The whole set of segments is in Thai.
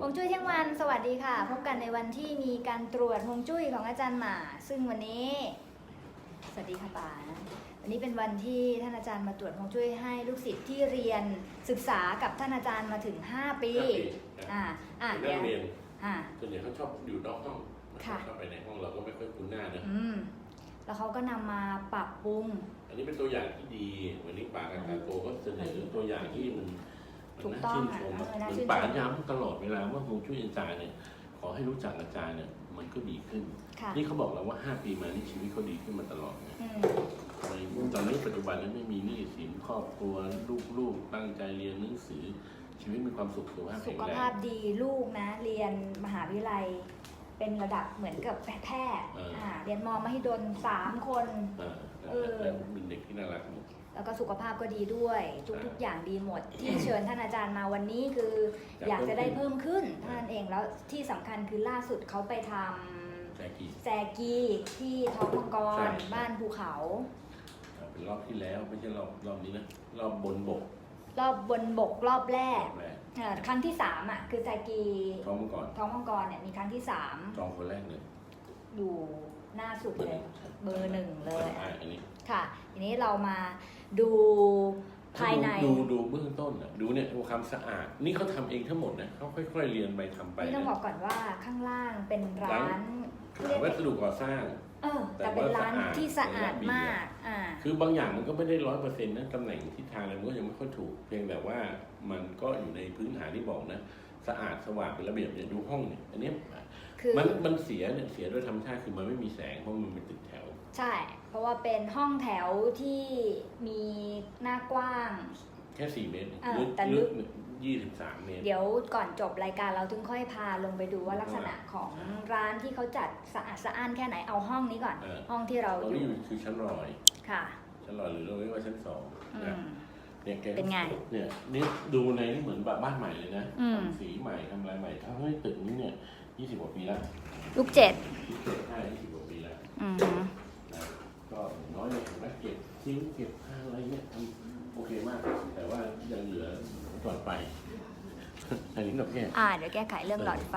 ฮวงจุ้ยเที่ยงวันสวัสดีค่ะ พบกันในวันที่มีการตรวจฮวงจุ้ยของอาจารย์หมา ซึ่งวันนี้ สวัสดีค่ะป่านะวันนี้เป็นวันที่ท่านอาจารย์มาตรวจฮวงจุ้ยให้ลูกศิษย์ที่เรียนศึกษากับท่านอาจารย์มาถึง 5 ปี อ่า อ่านัเดี๋ยกวเรียนอ่าส่วนใหญ่เขาชอบอยู่นอกห้องค่ะเข้าไปในห้องเราก็ไม่ค่อยคุ้นหน้านะอืมแล้วเขาก็นำมาปรับปรุง อันนี้เป็นตัวอย่างที่ดี วันนี้ป่ากับกาโกก็เสนอตัวอย่างที่มันมัน ถูกน่าต้องชื่นอะชมเออน่าเหมือชื่นนชป่ามย้ำตลอดเวลาว่าฮวงจุ้ยอาจารย์เนี่ยขอให้รู้จักอาจารย์เนี่ยมันก็ดีขึ้น ค่ะนี่เขาบอกแล้วว่า 5 ปีมานี่ชีวิตเขาดีขึ้นมาตลอดไงอืมในตอนนี้ปัจจุบันนี้ไม่มีหนี้สินครอบครัวลูกๆตั้งใจเรียนหนังสือ ชีวิตมีความสุขสุขภาพสุแข็งขแรภางพดีลูกนะ เรียนมหาวิทยาลัย เป็นระดับเหมือนกับแพทย์เอออ่่าเรียนมมหิดลสามคน อ่าเออแล้วเป็นเด็กที่น่ารัก แล้วก็สุขภาพก็ดีด้วย ทุกๆอย่างดีหมด ที่เชิญท่านอาจารย์มาวันนี้คืออยากจะได้เพิ่มขึ้นเท่านั้นเองแล้วที่สำคัญคือล่าสุดเขาไปทำแจ็คกี้แซกีที่ท้องมังกใช่ รบ้านภูเขาเป็นรอบที่แล้วไม่ใช่รอบรอบนี้นะรอบบนบกรอบบนบกรอบแรรกอบแรกเอ่อครั้งที่สามอะคือแซกีท้องมังกรท้องมังกรเนี่ยมีครั้งที่สามจองคนแรกเลยอยู่หน้าสุดเลย เบอร์หนึ่งเลย อ่าอันนี้ ค่ะ ทีนี้เรามา ดูภายใน ดูดูเบื้องต้นอะดูเนี่ยความสะอาด นี่เขาทำเองทั้งหมดนะเขาค่อยๆเรียนไปทำไปนี่ต้องนะบอกก่อนว่าข้างล่างเป็นร้านเรียกวัสดุก่อสร้างเออแต่เป็นร้านที่สะอาดมากอ่าคือบางอย่างมันก็ไม่ได้ร้อยเปอร์เซ็นต์นะตำแหน่งทิศทางอะไรมันก็ยังไม่ค่อยถูก เพียงแต่ว่ามันก็อยู่ในพื้นฐานที่บอกนะ สะอาดสว่างเป็นระเบียบเนี่ยดูห้องเนี่ยอันเนี้ยคือมันมันเสียเนี่ยเสียด้วยธรรมชาติคือมันไม่มีแสงเพราะมันเป็นตึกแถว ใช่เพ ราะว่าเป็นห้องแถวที่มีหน้ากว้าง แค่สี่เมตรอ่าลึกแต่ลึลึก กยี่สิบสามเมตร เดี๋ยวก่อนจบรายการเราถึงค่อยพาลงไปดูว่าลักษณะของร้านที่เขาจัดสะอาดสะอ้านแค่ไหนเอาห้องนี้ก่อน เออ ห้องที่เราตรงอนี้ยู่อยู่คือชั้นลอยค่ะ ชั้นลอยหรือเราเรียกว่าชั้นสองอืนะม เนี่ยแกเป็นไงเนี่ยนี่ดูในนี่เหมือนแบบบ้านใหม่เลยนะอืม ทำสีใหม่ทำอะไรใหม่ทำให้ตึกนี้เนี่ยยี่สิบกว่าปีแล้วลูกเจ็ด ที่เจ็ดห้ายี่สิบกว่าปีแล้วอืมนะ ก็อย่างน้อยเนี่ยผมว่าเก็บทิ้งเก็บผ้าอะไรเนี่ยทำโอเคมาก แต่ว่ายังเหลือก่อนไปอันนี้เราแค่อ่าเดี๋ยวแก้ไขเรื่องหลอดไฟ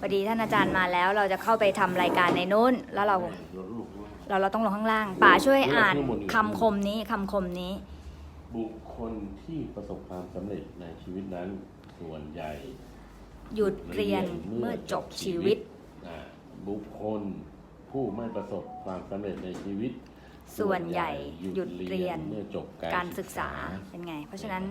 พอดีท่านอาจารย์มาแล้วเราจะเข้าไปทำรายการในนู้น แล้วเราลดลูกด้วยเราเราต้องลงข้างล่างป่าช่วยอ่านคำคมนี้คำคมนี้ บุคคลที่ประสบความสำเร็จในชีวิตนั้นส่วนใหญ่ หยุดเรียนเมื่อจบชีวิตอ่าบุคคล ผู้ไม่ประสบความสำเร็จในชีวิต ส่วนใหญ่หยุดเรียนเมื่อจบการศึกษาเป็นไง เพราะฉะนั้น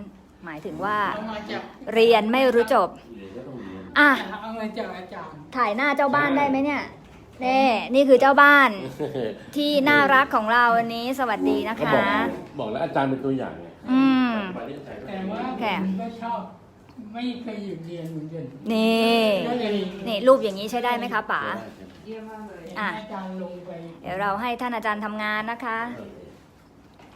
หมายถึงว่า เอามาจากเรียนไม่รู้จบ เรียนก็ต้องเรียนอะ เอามาจากอาจารย์ถ่ายหน้าเจ้าบ้านได้ไหมเนี่ยเน่นี่คือเจ้าบ้านที่น่ารักของเราวันนี้สวัสดีนะก็คะ บอกบอกแล้วอาจารย์เป็นตัวอย่างไงอืม ไปเรียนอาจารย์ก็แต่เป็นว่าแค่ ผมก็ชอบไม่เคยหยุดเรียนเหมือนกันนี่ ก็เลยนี่รูปอย่างนี้ใช้ได้ไหมคะป๋า เยี่ยมมากเลยอะ อาจารย์ลงไปเดี๋ยวเราให้ท่านอาจารย์ทำงานนะคะ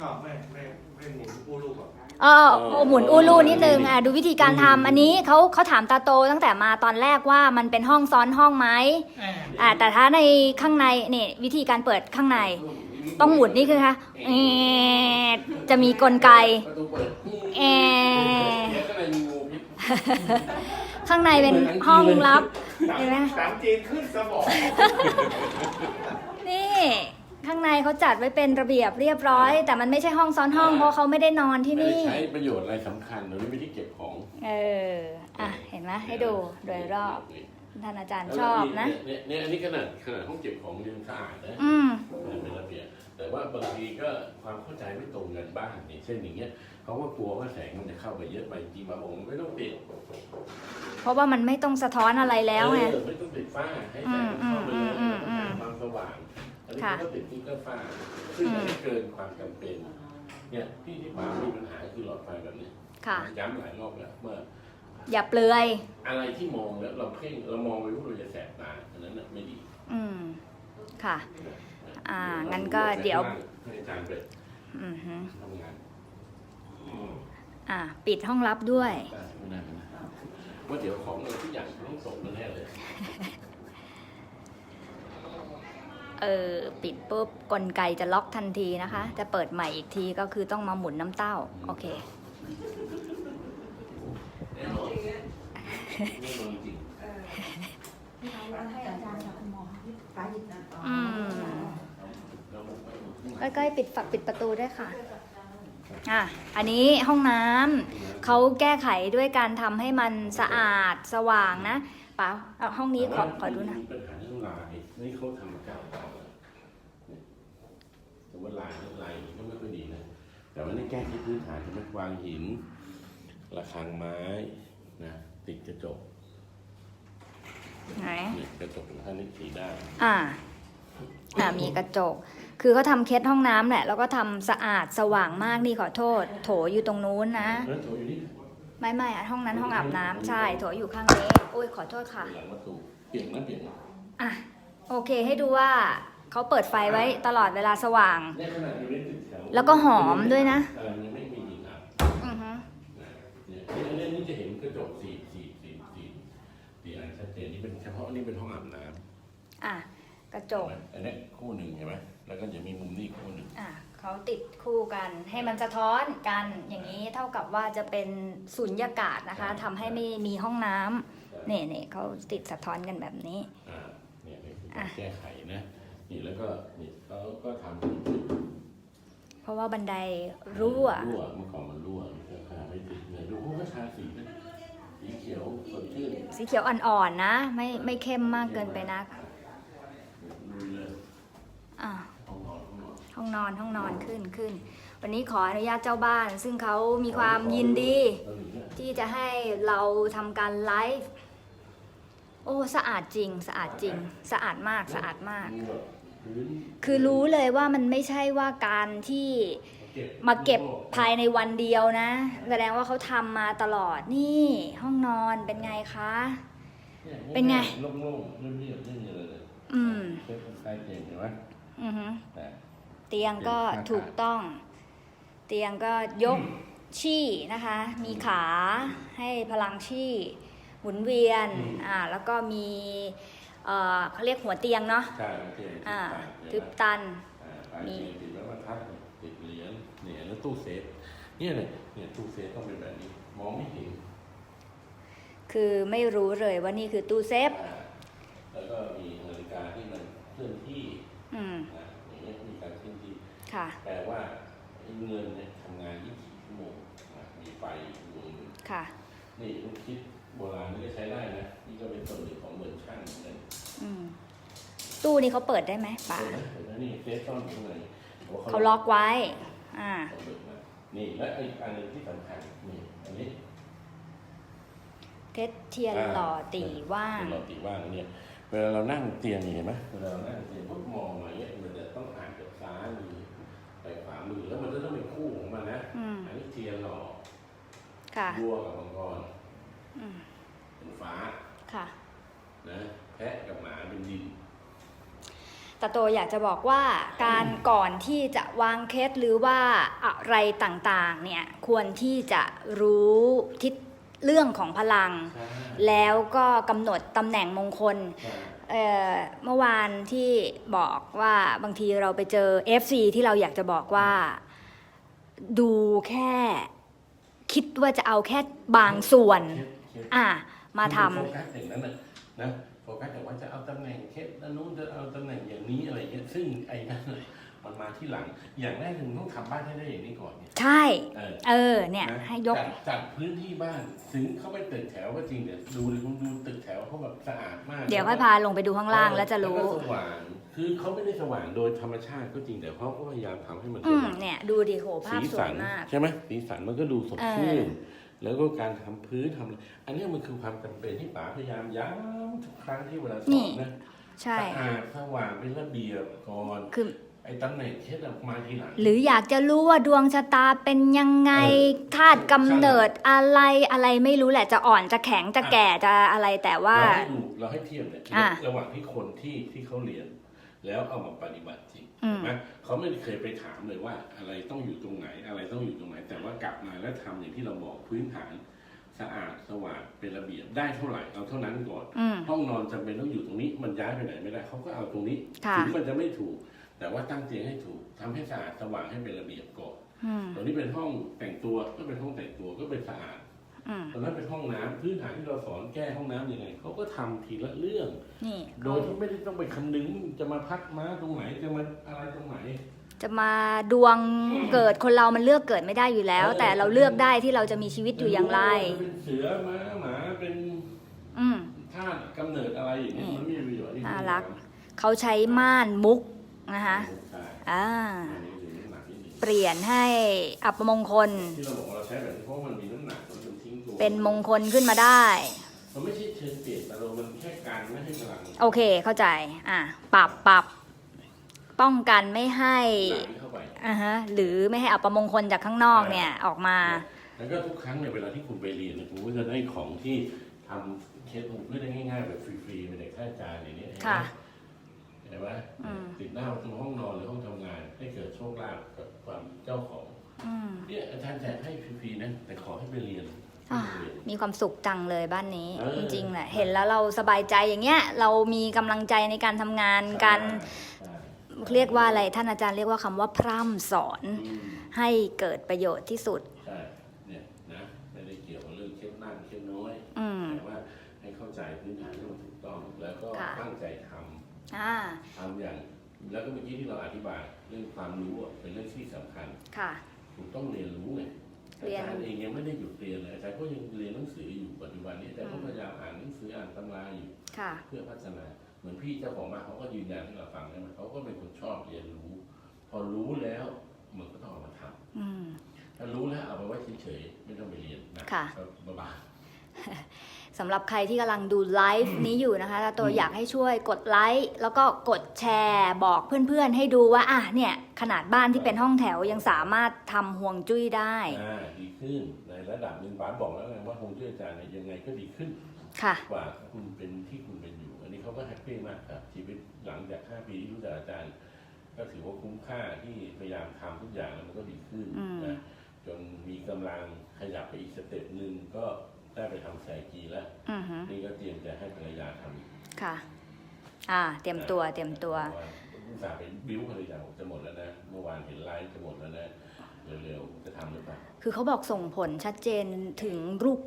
ก็ไม่ไม่ไม่หมุนกู้ลูกหรอกเออโอ้หมุนอูรูนิดนึงอะดูวิธีการทำอันนี้เขาเขาถามตาโตตั้งแต่มาตอนแรกว่ามันเป็นห้องซ้อนห้องไหมอ่าอ่าแต่ถ้าในข้างในนี่วิธีการเปิดข้างใน ต้องหมุนนี่คือคะเอ่อจะมีกลไกประตูเปิดเอ่อเดี๋ยวก็เลยมีงูพิษ ข้างในเป็นห้องลับเห็นไหมสามจีนขึ้นสมอง นี่ข้างในเขาจัดไว้เป็นระเบียบเรียบร้อย แต่มันไม่ใช่ห้องซ้อนห้องเพราะเขาไม่ได้นอนที่ไม่ได้นี่ ใช้ประโยชน์อะไรสำคัญหรือไม่ที่เก็บของ เออ อะ เห็นไหมให้ดูโดยรอบ ท่านอาจารย์ชอบนะ เนี่ยเนี่ยอันนี้ขนาดขนาดห้องเก็บของยังสะอาดนะอืม เป็นระเบียบแต่ว่าบางทีก็ความเข้าใจไม่ตรงกันบ้างอย่างเช่นอย่างเงี้ยเขาก็กลัวว่าแสงมันจะเข้าไปเยอะไปจริงๆมาบอกว่าไม่ต้องติดเพราะว่ามันไม่ต้องสะท้อนอะไรแล้วไง เออไม่ต้องติดฝ้าให้แสงมันเข้าไปเลยอืมอืมอืมความสว่างอันนี้ค่ะเขาก็ติดที่เกอร์ฝ้าซึ่งมันไม่เกินความจำเป็น เนี่ยที่ที่ป๋ามีปัญหาคือหลอดไฟแบบนี้ค่ะ ย้ำหลายรอบแล้วว่าอ ย่าเปลือย อะไรที่มองแล้วเราเพ่งเรามองไปว่าเราจะแสบตาอันนั้นน่ะไม่ดีอืม ค่ะ อ่า งั้นก็เดี๋ยวให้อาจารย์ไปอือฮึทำงานอ่า ปิดห้องลับด้วย ได้ไม่ได้ไม่ได้ว่าเดี๋ยวของอะไรทุกอย่างต้องส่งมาแน่เลยเออ ปิดปุ๊บกลไกจะล็อกทันทีนะคะ จะเปิดใหม่อีกทีก็คือต้องมาหมุนน้ำเต้า โอเคไม่นอนจริงให้ อาจารย์กับคุณหมอไปนะอืมแล้วผมไปใกล้ๆปิดฝักปิดประตูได้วยค่ะ อะ อันนี้ห้องน้ำเขาแก้ไขด้วยการทำให้มันสะอาดสว่างนะป๋าเอาห้องนี้ขอขอดูหนะมีปัญหาเรื่องลายนี่เขาทำมาเก้าเก้าแล้วแต่ว่าลายลายก็ไม่ค่อยดีนะแต่ว่านี่แก้ที่พื้นฐานจะไม่วางหิน ระฆังไม้นะติดกระจกไหนเนี่ยกระจกท่านนี้สีได้อ่า อ่า มีกระจก คือเขาทำเคสห้องน้ำแหละ แล้วก็ทำสะอาดสว่างมากนี่ขอโทษ โถอยู่ตรงนู้นนะ แล้วโถอยู่นี่ไม่ไม่อะห้องนั้นห้องอาบน้ำใช่ โถอยู่ข้างนี้ โอ้ยขอโทษค่ะ หลังประตูเปลี่ยนนะเปลี่ยนนะอะ โอเคให้ดูว่าเขาเปิดไฟไว้ตลอดเวลาสว่าง ในขณะอยู่ในตึกแถวแล้วก็หอมด้วยนะ เออยังไม่มีหินอะ อือฮึ เนี่ยเนี่ยนี่จะเห็นกระจกสีสีสีสีสีอันชัดเจนนี่เป็นเฉพาะนี่เป็นห้องอาบน้ำอะกระจกเห็นไหมอันนี้คู่หนึ่งเห็นไหมแล้วก็จะมีมุมนี้อีกคู่หนึ่งอะเขาติดคู่กันให้มันสะท้อนกันอย่างนี้เท่ากับว่าจะเป็นสุญญากาศนะคะทำให้ไม่มีห้องน้ำเนี่ยเนี่ยเขาติดสะท้อนกันแบบนี้ อ่าเนี่ยนี่คืออะการแก้ไขนะนี่แล้วก็นี่เขาก็ทำเพ ราะว่าบันไดรั่ว รั่วเมื่อก่อนมันรั่วราคาไม่ติดเนี่ยดูพวกก็ทาสีนะสีเขียวสดชื่นสีเขียวอ่อนๆนะ ไม่ไม่เข้มมากเกินไปนักดูเลยอะห้องนอนห้องนอนห้องนอนห้องนอนขึ้นขึ้น วันนี้ขออนุญาตเจ้าบ้าน ซึ่งเขามีความยินดี แล้วหรือเนี่ยที่จะให้เราทำการไลฟ์ โอ้ สะอาดจริง สะอาดจริง สะอาดมาก สะอาดมาก มีแบบพื้น คือรู้เลยว่ามันไม่ใช่ว่าการที่เก็บมาเก็บภายในวันเดียวนะ แสดงว่าเขาทำมาตลอดนี่ห้องนอนเป็นไงคะ เป็นไงโล่งๆเรียบๆเรื่องอะไรเลยอืมเช็คใต้เตียงเห็นไหมอือฮึแต่เตียงก็ถูกต้อง เตียงก็ยกชี่นะคะ มีขาให้พลังชี่หมุนเวียนอ่าแล้วก็มี เอ่อเขาเรียกหัวเตียงเนาะใช่เตียงอ่าทึทึบบตัน มีติดไม้บรรทัดติดเหรียญเนี่ยแล้วตู้เซฟเนี่ยเนี่ยเนี่ยตู้เซฟต้องเป็นแบบนี้ มองไม่เห็นคือไม่รู้เลยว่านี่คือตู้เซฟ อ่าแล้วก็มีนาฬิกาที่มันเคลื่อนที่อืม นะอย่างเงี้ยมีการเคลื่อนที่ ค่ะ แปลว่าไอ้เงินเนี่ยทำงาน 24 ชั่วโมงนะมีไฟดวงหนึ่งค่ะ นี่ลูกคิดโบราณนี่ก็ใช้ได้นะ นี่ก็เป็นส่วนหนึ่งของเมืองช่างเหมือนกันอืม ตู้นี้เขาเปิดได้ไหมป๋าเห็นไหมเห็นไหมนี่เซฟซ่อนอยู่ข้างในเขาล็อกไว้ อ่าเขาเปิดมานี่และอีกอันหนึงที่สำคัญนี่อันนี้เพชรเทียนหล่อตีว่างเป็นหล่อตีว่างเนี่ยเวลาเรานั่งเตียงนี่เห็นไหมเวลาเรานั่งเตียงปุ๊บมองมาเนี่ยมันจะต้องอ่านจากซ้ายมือไปขวามือแล้วมันจะต้องเป็นคู่ของมันนะอืมอันนี้เทียนหล่อค่ะบัวกับมังกร อืม เป็นฟ้า ค่ะ นะแพะกับหมาเป็นดิน แต่โตอยากจะบอกว่าการก่อนที่จะวางเคสหรือว่าอะไรต่างๆเนี่ยควรที่จะรู้ทิศเรื่องของพลังใช่แล้วก็กำหนดตำแหน่งมงคลใช่เอ่อเมื่อวานที่บอกว่าบางทีเราไปเจอ FC ที่เราอยากจะบอกว่า ดูแค่คิดว่าจะเอาแค่บางส่วนเคสเคสอะ มาทโฟกัสอย่างนั้นนะนะโฟกัสแต่ว่าจะเอาตำแหน่งเคสอันนู้นจะเอาตำแหน่งอย่างนี้อะไรเงี้ยซึ่งไอ้นั่นน่ะมันมาที่หลัง อย่างแรกคือต้องทำบ้านให้ได้อย่างนี้ก่อนเนี่ยำใช่ เออเออ เนี่ย นะให้ยก จัดจัดพื้นที่บ้านถึงเข้าไปตึกแถวก็จริงแต่ดูดิคุณดูตึกแถวเขาแบบสะอาดมากเดี๋ยวค่อยพาลงไปดูข้างล่างแล้วจะรู้ ก็สว่างคือเขาไม่ได้สว่างโดยธรรมชาติก็จริงแต่เขาก็พยายามทำให้มันสอืม ว่างเนี่ย ดูดิโห ภาสีพสวสัยนมาก ใช่ไหมสีสันมันก็ดูสดเออชื่น แล้วก็การทำพื้นทำอะไรอันเนี้ยมันคือความจำเป็นที่ป๋าพยายามย้ำทุกครั้งที่เวลาสอนนะใช่สะอาดสว่างเป็นระเบียบก่อนคือไอ้ตำแหน่งเคสอะมาทีหลังหรืออยากจะรู้ว่าดวงชะตาเป็นยังไงเออธาตุกำเนิดอะไรอะไรไม่รู้แหละจะอ่อนจะแข็งจะแก่จะอะไรแต่ว่า เราให้ดูเราให้เทียบเนี่ยอะระหว่างที่คนที่ที่เขาเรียน แล้วเอามาปฏิบัติ จริงอืมเห็นไหมเขาไม่เคยไปถามเลยว่า อะไรต้องอยู่ตรงไหน อะไรต้องอยู่ตรงไหน แต่ว่ากลับมาแล้วทำอย่างที่เราบอกพื้นฐานสะอาดสว่างเป็นระเบียบได้เท่าไหร่เอาเท่านั้นก่อนอืมห้องนอนจำเป็นต้องอยู่ตรงนี้ มันย้ายไปไหนไม่ได้เขาก็เอาตรงนี้ค่ะถึงมันจะไม่ถูก แต่ว่าตั้งเตียงให้ถูกทำให้สะอาดสว่างให้เป็นระเบียบก่อนอืมตรงนี้เป็นห้องแต่งตัวก็เป็นห้องแต่งตัวก็เป็นสะอาดอืม ตอนนั้นเป็นห้องน้ำพื้นฐานที่เราสอนแก้ห้องน้ำยังไงเขาก็ทำทีละเรื่องนี่โดยที่ไม่ได้ต้องไปคำนึงจะมาพักม้าตรงไหนจะมาอะไรตรงไหน จะมาดวงเกิดคนเรามันเลือกเกิดไม่ได้อยู่แล้วเออแต่เราเลือกได้ที่เราจะมีชีวิตอยู่อย่างไรเป็นเสือม้าหมาเป็นอืมธาตุกำเนิดอะไรอย่างนี้มันไม่มีประโยชน์อัน่ารักเขาใช้ม่านมุกนะคะใช่อ่าอันนี้คือน้ำหนักนิดหนึ่งเปลี่ยนให้อัปมงคลที่เราบอกว่าเราใช้แบบนี้เพราะว่ามันมีน้ำหนักมัน เป็นทิ้งตัวเป็นมงคลขึ้นมาได้ มันไม่ใช่เชิงเปลี่ยนแต่เรามันแค่การไม่ให้พลังโอเคเข้าใจ อะปรับปรับป้องกันไม่ให้ไหลเข้าไปอ่าฮะหรือไม่ให้อัปมงคลจากข้างนอกเนี่ยออกมา แล้วก็ทุกครั้งเนี่ยเวลาที่คุณไปเรียนเนี่ยคุณก็จะได้ของที่ทำเคสผมเพื่อได้ง่ายๆแบบฟรีๆไปในค่าจารย์อย่างนี้เห็นไหมค่ะ เห็นไหมอืม ติดหน้าประตูห้องนอนหรือห้องทำงาน ให้เกิดโชคลาภกับความเจ้าของ อืม เนี่ยอาจารย์แจกให้ฟรีๆนะแต่ขอให้ไปเรียน อ่าให้ไปเรียนมีความสุขจังเลยบ้านนี้เออจริงๆแหละเห็นแล้วเราสบายใจอย่างเงี้ย เรามีกำลังใจในการทำงานการใช่เรียกว่าอะไรท่านอาจารย์เรียกว่าคำว่าพร่ำสอนอืมให้เกิดประโยชน์ที่สุดใช่เนี่ยนะไม่ได้เกี่ยวกับเรื่องเข้มนั่งเข้มน้อยอืมแต่ว่าให้เข้าใจพื้นฐานที่มันถูกต้องแล้วก็ค่ะตั้งใจทำอ่าทำอย่าง แล้วก็เมื่อกี้ที่เราอธิบายเรื่องความรู้อะเป็นเรื่องที่สำคัญค่ะคุณต้องเรียนรู้ไง อาเรียนจารย์เองยังไม่ได้หยุดเรียนเลยอาจารย์ก็ยังเรียนหนังสืออยู่ปัจจุบันนี้อาจารย์ก็พยายามอ่านหนังสืออ่านตำราอยู่ค่ะเพื่อพัฒนาเหมือนพี่เจ้าของบ้านเขาก็ยืนยันให้เราฟังนะมันเขาก็เป็นคนชอบเรียนรู้ พอรู้แล้วมันก็ต้องเอามาทำอืมถ้ารู้แล้วเอาไปไว้เฉยๆไม่ต้องไปเรียนนะค่ะก็บ้า สำหรับใครที่กำลังดูไลฟ์นี้อยู่นะคะถ้าตัวอืมอยากให้ช่วยกดไลค์แล้วก็กดแชร์บอกเพื่อนๆ ให้ดูว่าอะเนี่ยขนาดบ้านที่เป็นห้องแถวยังสามารถทำห่วงจุ้ยได้ อ่าดีขึ้นในระดับหนึ่งบาสบอกแล้วไงว่าคงช่วยอาจารย์เนี่ยยังไงก็ดีขึ้น ค่ะ กว่าคุณเป็นที่คุณเป็นอยู่ อันนี้เขาก็แฮปปี้มากครับชีวิตหลังจาก 5 ปีที่รู้จักอาจารย์ ก็ถือว่าคุ้มค่าที่พยายามทำทุกอย่างแล้วมันก็ดีขึ้นอืม นะจนมีกำลังขยับไปอีกสเต็ปหนึ่งก็ ได้ไปทำแสกีแล้ว อือฮึนี่ก็เตรียมจะให้ภรรยาทำค่ะ อ่า เตรียมตัวเตรียมตัวเพราะาอุตส่าห์ไปบิ้วภรรยาบอกจะหมดแล้วนะ เมื่อวานเห็นไลฟ์จะหมดแล้วนะ เร็วๆ จะทำหรือเปล่า คือเขาบอกส่งผลชัดเจนถึงลูก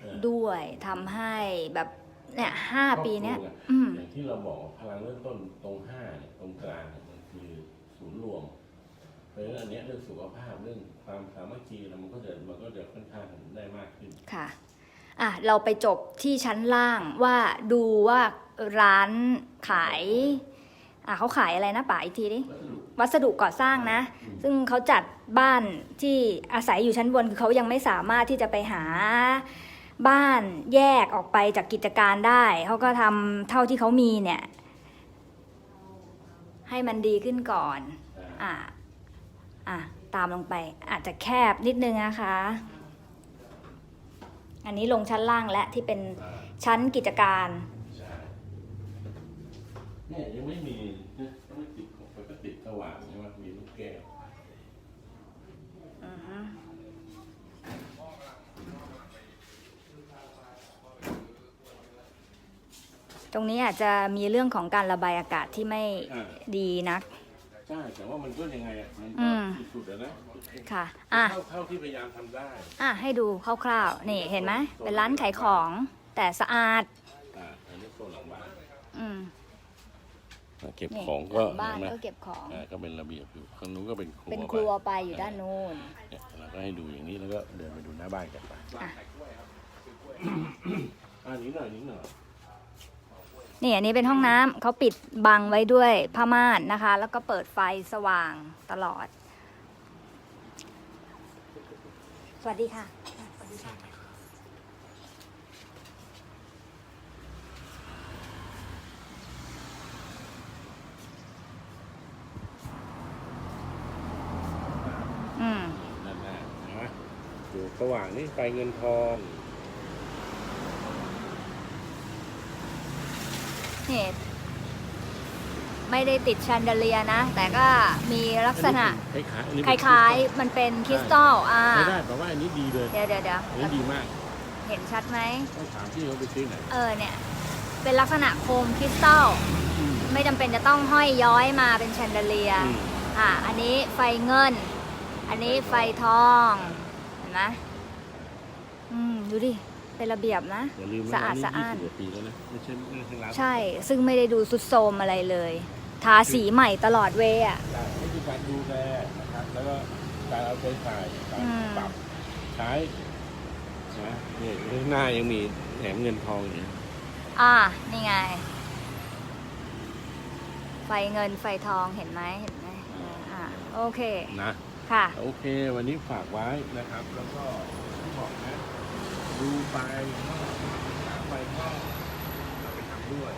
เออ ๆด้วยทำให้แบบเนี่ยห้าปีเนี้ย ครอบครัวอืม อย่างที่เราบอกว่าพลังเริ่มต้นตรงห้าเนี่ยตรงกลางเนี่ยมันคือศูนย์รวม เพราะฉะนั้นอันเนี้ยเรื่องสุขภาพเรื่องความสามัคคีแล้วมันก็จะมันก็จะค่อนข้างได้มากขึ้น ค่ะอะ เราไปจบที่ชั้นล่างว่าดูว่าร้านขายอะเขาขายอะไรนะป่าอีกทีดิวัสดุก่อสร้างนะ ซึ่งเขาจัดบ้านที่อาศัยอยู่ชั้นบนคือเขายังไม่สามารถที่จะไปหาบ้านแยกออกไปจากกิจการได้เขาก็ทำเท่าที่เขามีเนี่ย ให้มันดีขึ้นก่อน อะ อะตามลงไปอาจจะแคบนิดนึงนะคะ อันนี้ลงชั้นล่างและที่เป็นอ่าชั้นกิจการใช่เนี่ยยังไม่มีนะยังไม่ติดของไฟก็ติดสว่างใช่ไหมมีลูกแก้วอือฮึตรงนี้อาจจะมีเรื่องของการระบายอากาศที่ไม่อ่าดีนัก ใช่แต่ว่ามันก็ยังไงอะมันอืก็มสุดๆแล้วนะค่ะ อะ เท่าเท่าที่พยายามทำได้อะ ให้ดูคร่าวๆ นี่เห็นไหม เป็นร้านขายของแต่สะอาด อ่าอันนี้โซนหลังบ้านอืมเก็บนี่ของหก็ลังบ้านเห็นไหมก็เก็บของ อ่าก็เป็นระเบียบอยู่ข้างนู้นก็เป็นครัวเป็นไปครัวไปอยู่ด้านนู้น เนี่ยเราก็ให้ดูอย่างนี้แล้วก็เดินไปดูหน้าบ้านกันไปอะ อ่านี้หน่อยนี้หน่อย นี่อันนี้เป็นห้องน้ำเขาปิดบังไว้ด้วยผ้าม่านนะคะ แล้วก็เปิดไฟสว่างตลอด สวัสดีค่ะ อืมด้านหน้าเห็นไหมอยู่สว่างนี่ไฟเงินทอง นี่ไม่ได้ติดแชนเดอเลียนะ แต่ก็มีลักษณะคล้ายๆอันนี้คเป็นล้ายๆ มันเป็นคริสตัลอ่า ใช้ได้แต่ว่าอันนี้ดีเลยเดี๋ยวเดี๋ยวเดี๋ยวอันนี้ดีมากเห็นชัดไหม ต้องถามที่เขาไปซื้อไหนเออเนี่ย เป็นลักษณะโคมคริสตัลไม่จำเป็นจะต้องห้อยย้อยมาเป็นแชนเดอเลีย อืมอะ อันนี้ไฟเงิน อันนี้ไฟทอง เห็นไหมอืม ดูดิ เป็นระเบียบนะ อย่าลืมสะว่าอาดร้านนี้สะยี่อ้านสิบกว่าปีแล้วนะไม่ใช่ไม่ใช่ร้านใช่ ซึ่งไม่ได้ดูสุดโทรมอะไรเลย ทาสีใหม่ตลอดเวย์อะใช่นี่คือการดูแลนะครับแล้วก็การเอาใจใส่การอืม ปรับใช้นะเนี่ยข้างหน้ายังมีแหนมเงินทองอยู่อ่า นี่ไง ไฟเงินไฟทองเห็นไหมเห็นไหมอ่าโอเคนะ ค่ะ โอเค วันนี้ฝากไว้นะครับ แล้วก็ที่บอกนะ ดูไปก็ศึกษาไปก็เอาไปทำด้วย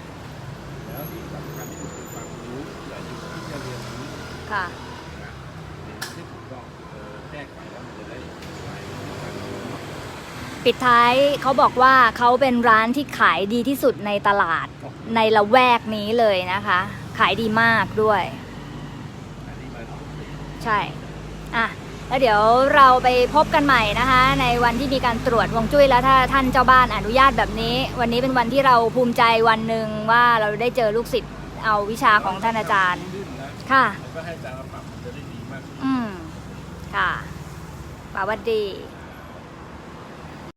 แล้วที่สำคัญที่สุดคือความรู้อย่าหยุดที่จะเรียนรู้ค่ะนะเรียนที่ถูกต้องเออแก้ไขแล้วมันจะได้ไปการรู้เนาะปิดท้ายเขาบอกว่าเขาเป็นร้านที่ขายดีที่สุดในตลาดในละแวกนี้เลยนะคะ ขายดีมากด้วย อันนี้มาทุกปี ใช่ อะ แล้วเดี๋ยวเราไปพบกันใหม่นะคะ ในวันที่มีการตรวจวงจุ้ยแล้วถ้าท่านเจ้าบ้านอนุญาตแบบนี้ วันนี้เป็นวันที่เราภูมิใจวันหนึ่งว่าเราได้เจอลูกศิษย์เอาวิชาของท่านอาจารย์ ค่ะก็ให้อาจารย์มาปรับจะได้ดีมากอืมค่ะป่าวัดดี